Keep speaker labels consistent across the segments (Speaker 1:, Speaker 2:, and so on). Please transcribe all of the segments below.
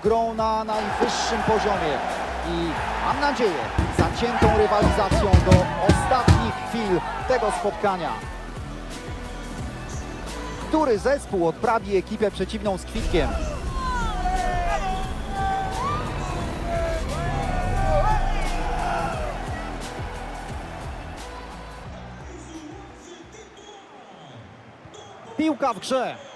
Speaker 1: grą na najwyższym poziomie i mam nadzieję zaciętą rywalizacją do ostatnich chwil tego spotkania. Który zespół odprawi ekipę przeciwną z kwitkiem? Piłka w grze.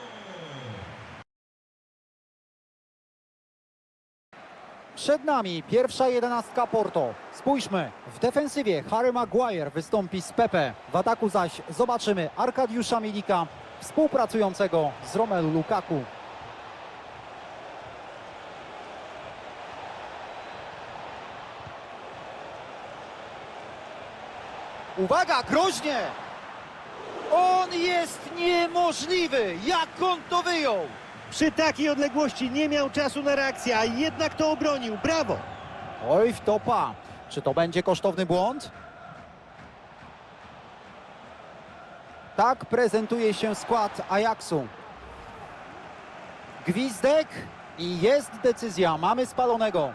Speaker 1: Przed nami pierwsza jedenastka Porto. Spójrzmy, w defensywie Harry Maguire wystąpi z Pepe. W ataku zaś zobaczymy Arkadiusza Milika współpracującego z Romelu Lukaku. Uwaga, groźnie! On jest niemożliwy! Jak on to wyjął?
Speaker 2: Przy takiej odległości nie miał czasu na reakcję, a jednak to obronił. Brawo!
Speaker 1: Oj, wtopa. Czy to będzie kosztowny błąd? Tak prezentuje się skład Ajaxu. Gwizdek i jest decyzja. Mamy spalonego.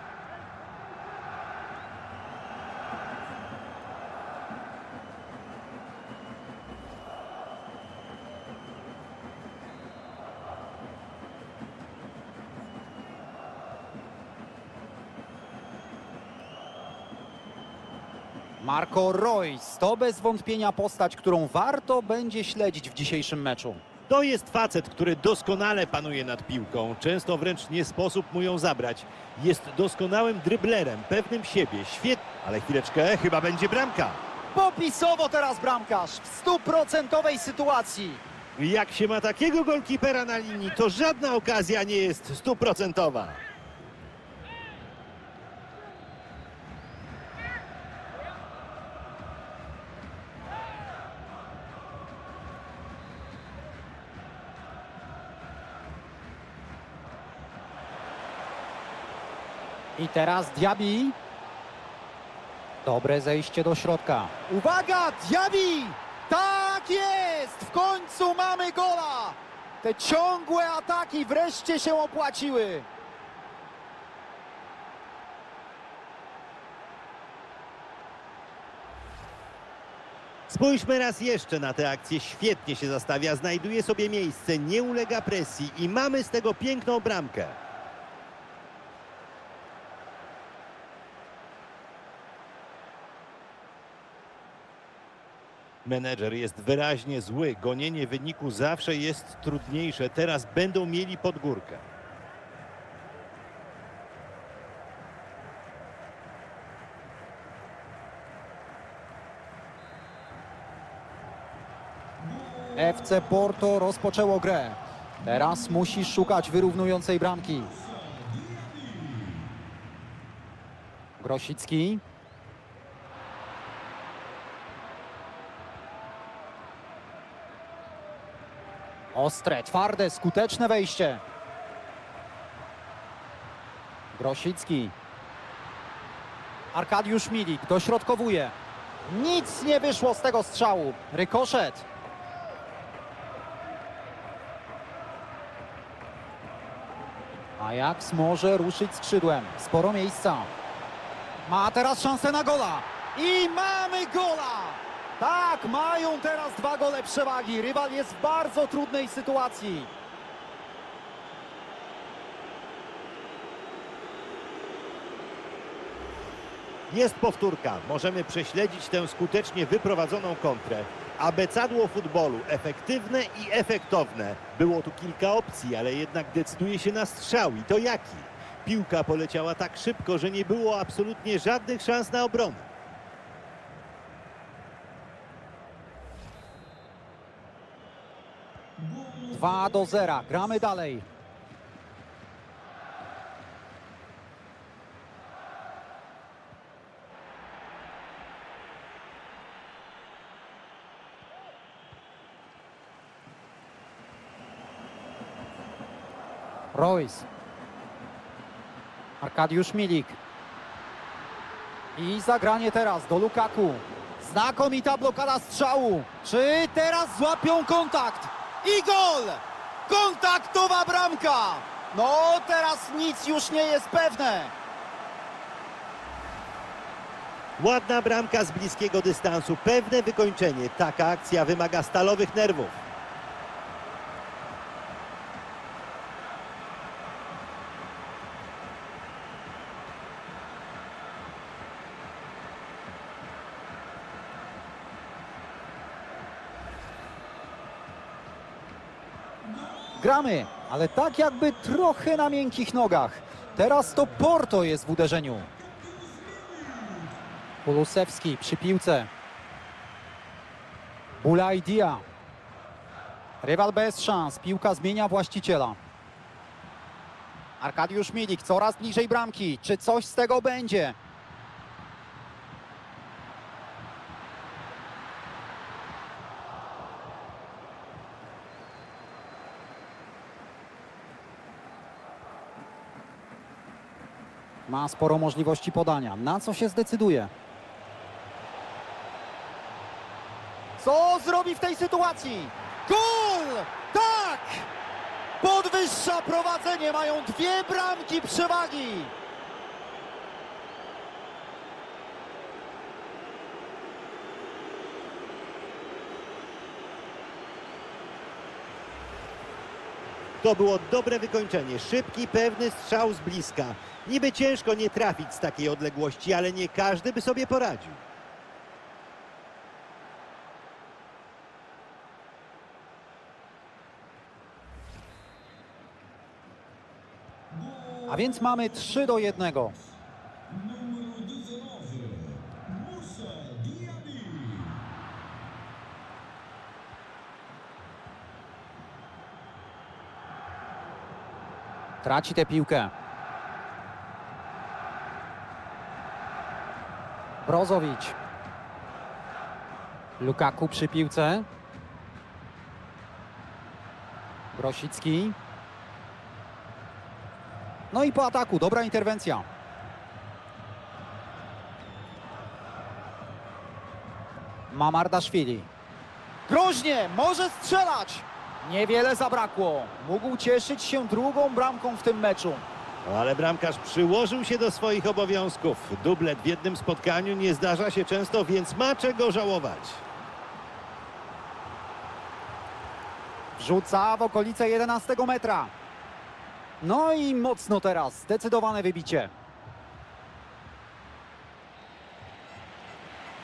Speaker 1: Marco Reus to bez wątpienia postać, którą warto będzie śledzić w dzisiejszym meczu.
Speaker 2: To jest facet, który doskonale panuje nad piłką. Często wręcz nie sposób mu ją zabrać. Jest doskonałym dryblerem, pewnym siebie. Świetnie, ale chwileczkę, chyba będzie bramka.
Speaker 1: Popisowo teraz bramkarz w stuprocentowej sytuacji.
Speaker 2: Jak się ma takiego golkipera na linii, to żadna okazja nie jest stuprocentowa.
Speaker 1: I teraz Diaby. Dobre zejście do środka. Uwaga, Diaby! Tak jest! W końcu mamy gola! Te ciągłe ataki wreszcie się opłaciły.
Speaker 2: Spójrzmy raz jeszcze na tę akcję. Świetnie się zastawia, znajduje sobie miejsce, nie ulega presji i mamy z tego piękną bramkę. Menedżer jest wyraźnie zły. Gonienie wyniku zawsze jest trudniejsze. Teraz będą mieli podgórkę.
Speaker 1: FC Porto rozpoczęło grę. Teraz musi szukać wyrównującej bramki. Grosicki. Ostre, twarde, skuteczne wejście. Grosicki. Arkadiusz Milik dośrodkowuje. Nic nie wyszło z tego strzału. Rykoszet. Ajax może ruszyć skrzydłem. Sporo miejsca. Ma teraz szansę na gola. I mamy gola! Tak, mają teraz dwa gole przewagi. Rywal jest w bardzo trudnej sytuacji.
Speaker 2: Jest powtórka. Możemy prześledzić tę skutecznie wyprowadzoną kontrę. Abecadło futbolu. Efektywne i efektowne. Było tu kilka opcji, ale jednak decyduje się na strzał. I to jaki? Piłka poleciała tak szybko, że nie było absolutnie żadnych szans na obronę.
Speaker 1: Dwa do zera. Gramy dalej. Royce. Arkadiusz Milik. I zagranie teraz do Lukaku. Znakomita blokada strzału. Czy teraz złapią kontakt? I gol! Kontaktowa bramka! No teraz nic już nie jest pewne.
Speaker 2: Ładna bramka z bliskiego dystansu, pewne wykończenie. Taka akcja wymaga stalowych nerwów.
Speaker 1: Gramy, ale tak jakby trochę na miękkich nogach. Teraz to Porto jest w uderzeniu. Kulusewski przy piłce. Bulaj Dia. Rywal bez szans. Piłka zmienia właściciela. Arkadiusz Milik coraz bliżej bramki. Czy coś z tego będzie? Ma sporo możliwości podania. Na co się zdecyduje? Co zrobi w tej sytuacji? Gol! Tak! Podwyższa prowadzenie, mają dwie bramki przewagi.
Speaker 2: To było dobre wykończenie. Szybki, pewny strzał z bliska. Niby ciężko nie trafić z takiej odległości, ale nie każdy by sobie poradził.
Speaker 1: A więc mamy 3 do 1. Traci tę piłkę. Brozowicz. Lukaku przy piłce. Grosicki. No i po ataku, dobra interwencja. Mamardaszwili. Groźnie, może strzelać. Niewiele zabrakło. Mógł cieszyć się drugą bramką w tym meczu.
Speaker 2: No, ale bramkarz przyłożył się do swoich obowiązków. Dublet w jednym spotkaniu nie zdarza się często, więc ma czego żałować.
Speaker 1: Wrzuca w okolice 11 metra. No i mocno teraz, zdecydowane wybicie.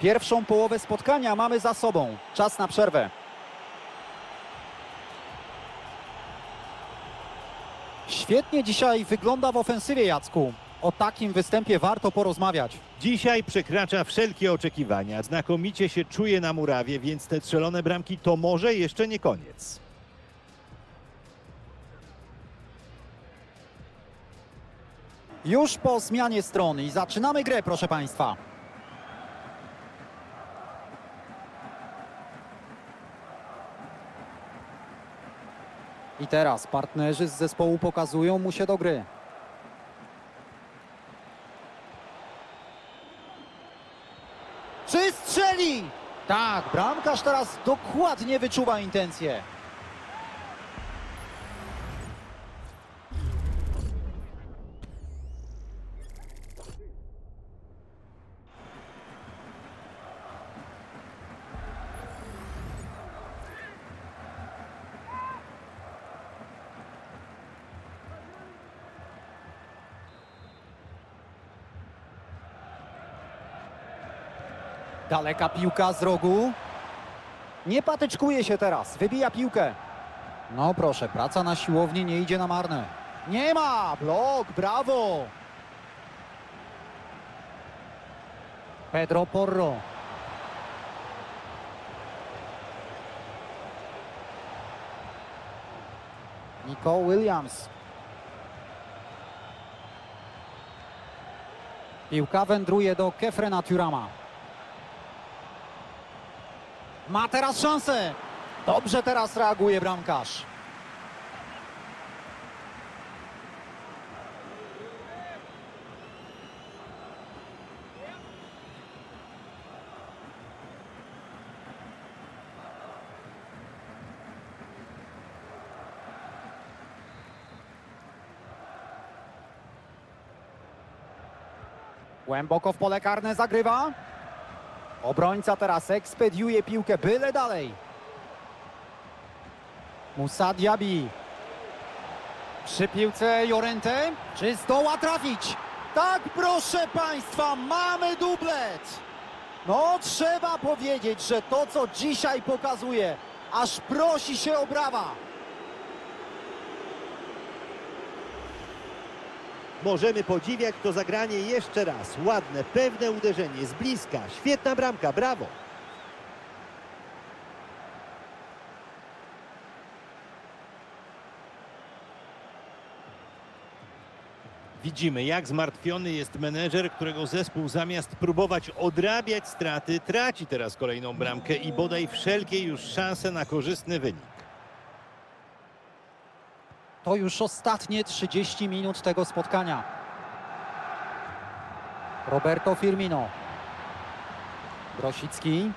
Speaker 1: Pierwszą połowę spotkania mamy za sobą. Czas na przerwę. Świetnie dzisiaj wygląda w ofensywie Jacku. O takim występie warto porozmawiać.
Speaker 2: Dzisiaj przekracza wszelkie oczekiwania. Znakomicie się czuje na murawie, więc te strzelone bramki to może jeszcze nie koniec.
Speaker 1: Już po zmianie strony i zaczynamy grę, proszę Państwa. I teraz partnerzy z zespołu pokazują mu się do gry. Czy strzeli? Tak, bramkarz teraz dokładnie wyczuwa intencje. Daleka piłka z rogu. Nie patyczkuje się teraz, wybija piłkę. No proszę, praca na siłowni nie idzie na marne. Nie ma! Blok, brawo! Pedro Porro. Nico Williams. Piłka wędruje do Kefrena Turama. Ma teraz szansę. Dobrze teraz reaguje bramkarz. Głęboko w pole karne zagrywa. Obrońca teraz ekspediuje piłkę byle dalej. Musa Diaby. Przy piłce Jorente. Czy zdoła trafić? Tak, proszę Państwa, mamy dublet. No, trzeba powiedzieć, że to, co dzisiaj pokazuje, aż prosi się o brawa.
Speaker 2: Możemy podziwiać to zagranie jeszcze raz. Ładne, pewne uderzenie z bliska. Świetna bramka, brawo. Widzimy, jak zmartwiony jest menedżer, którego zespół zamiast próbować odrabiać straty, traci teraz kolejną bramkę i bodaj wszelkie już szanse na korzystny wynik.
Speaker 1: To już ostatnie 30 minut tego spotkania. Roberto Firmino. Grosicki.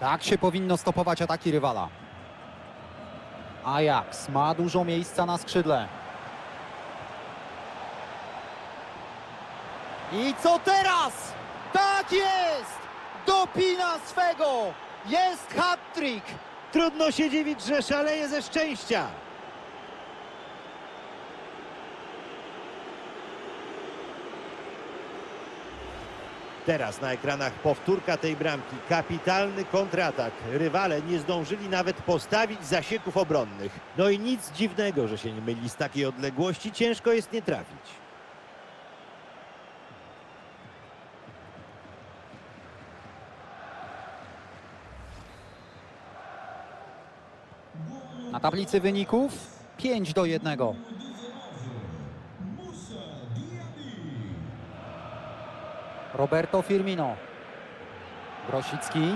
Speaker 1: Tak się powinno stopować ataki rywala. Ajax ma dużo miejsca na skrzydle. I co teraz? Tak jest! Dopina swego! Jest hat-trick!
Speaker 2: Trudno się dziwić, że szaleje ze szczęścia. Teraz na ekranach powtórka tej bramki. Kapitalny kontratak. Rywale nie zdążyli nawet postawić zasieków obronnych. No i nic dziwnego, że się nie myli z takiej odległości. Ciężko jest nie trafić.
Speaker 1: Na tablicy wyników 5 do 1. Roberto Firmino. Grosicki.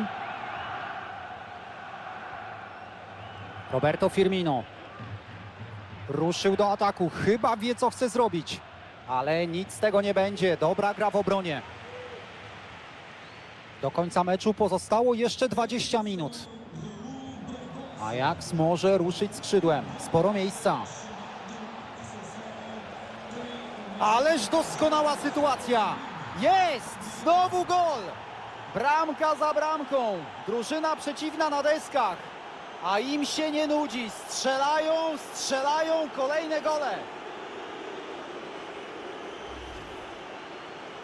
Speaker 1: Roberto Firmino. Ruszył do ataku. Chyba wie, co chce zrobić. Ale nic z tego nie będzie. Dobra gra w obronie. Do końca meczu pozostało jeszcze 20 minut. Ajax może ruszyć skrzydłem. Sporo miejsca. Ależ doskonała sytuacja. Jest! Znowu gol! Bramka za bramką. Drużyna przeciwna na deskach. A im się nie nudzi. Strzelają, strzelają kolejne gole.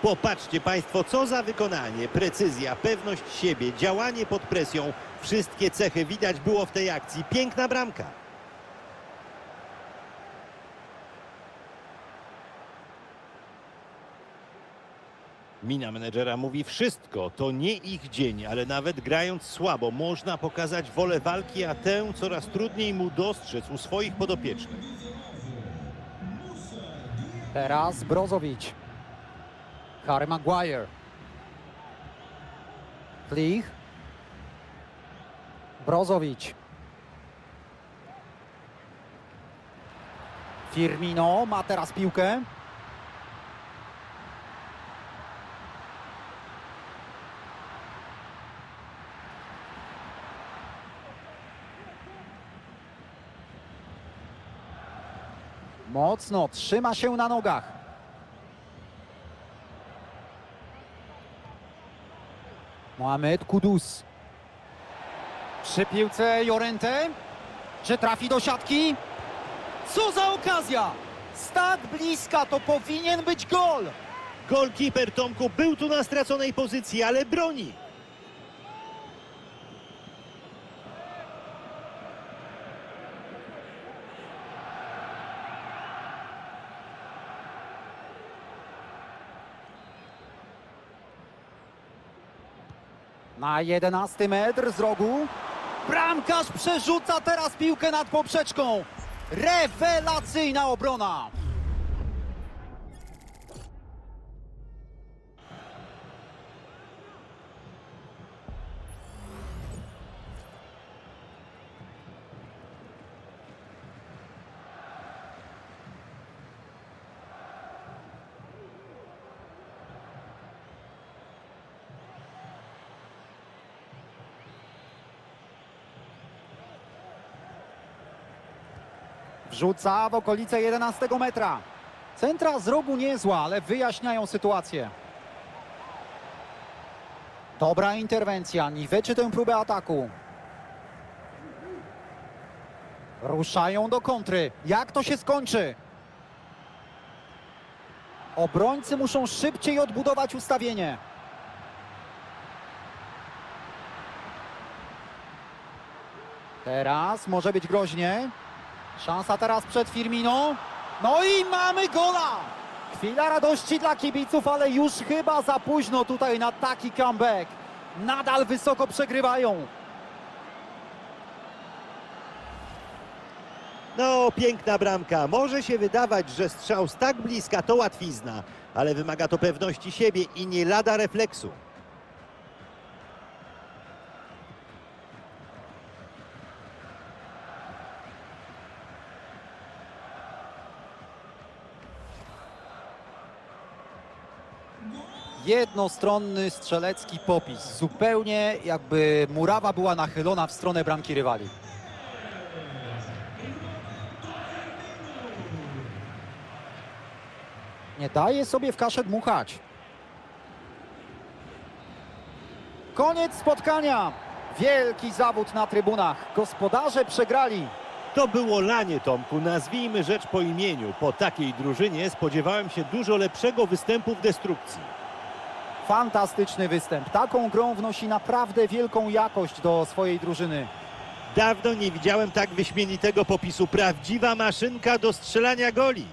Speaker 2: Popatrzcie Państwo, co za wykonanie, precyzja, pewność siebie, działanie pod presją. Wszystkie cechy widać było w tej akcji. Piękna bramka. Mina menedżera mówi wszystko. To nie ich dzień, ale nawet grając słabo można pokazać wolę walki, a tę coraz trudniej mu dostrzec u swoich podopiecznych.
Speaker 1: Teraz Brozowicz. Harry Maguire. Klich. Brozowicz. Firmino ma teraz piłkę. Mocno trzyma się na nogach. Mohamed Kudus. Przy piłce Jorente. Czy trafi do siatki? Co za okazja! Z tak bliska to powinien być gol.
Speaker 2: Golkiper Tomku był tu na straconej pozycji, ale broni.
Speaker 1: Na 11 metr z rogu. Bramkarz przerzuca teraz piłkę nad poprzeczką. Rewelacyjna obrona. Wrzuca w okolice 11 metra. Centra z rogu niezła, ale wyjaśniają sytuację. Dobra interwencja, niweczy tę próbę ataku. Ruszają do kontry. Jak to się skończy? Obrońcy muszą szybciej odbudować ustawienie. Teraz może być groźnie. Szansa teraz przed Firmino. No i mamy gola! Chwila radości dla kibiców, ale już chyba za późno tutaj na taki comeback. Nadal wysoko przegrywają.
Speaker 2: No, piękna bramka. Może się wydawać, że strzał z tak bliska to łatwizna, ale wymaga to pewności siebie i nie lada refleksu.
Speaker 1: Jednostronny strzelecki popis. Zupełnie jakby murawa była nachylona w stronę bramki rywali. Nie daje sobie w kaszę dmuchać. Koniec spotkania. Wielki zawód na trybunach. Gospodarze przegrali.
Speaker 2: To było lanie, Tomku. Nazwijmy rzecz po imieniu. Po takiej drużynie spodziewałem się dużo lepszego występu w destrukcji.
Speaker 1: Fantastyczny występ. Taką grą wnosi naprawdę wielką jakość do swojej drużyny.
Speaker 2: Dawno nie widziałem tak wyśmienitego popisu. Prawdziwa maszynka do strzelania goli.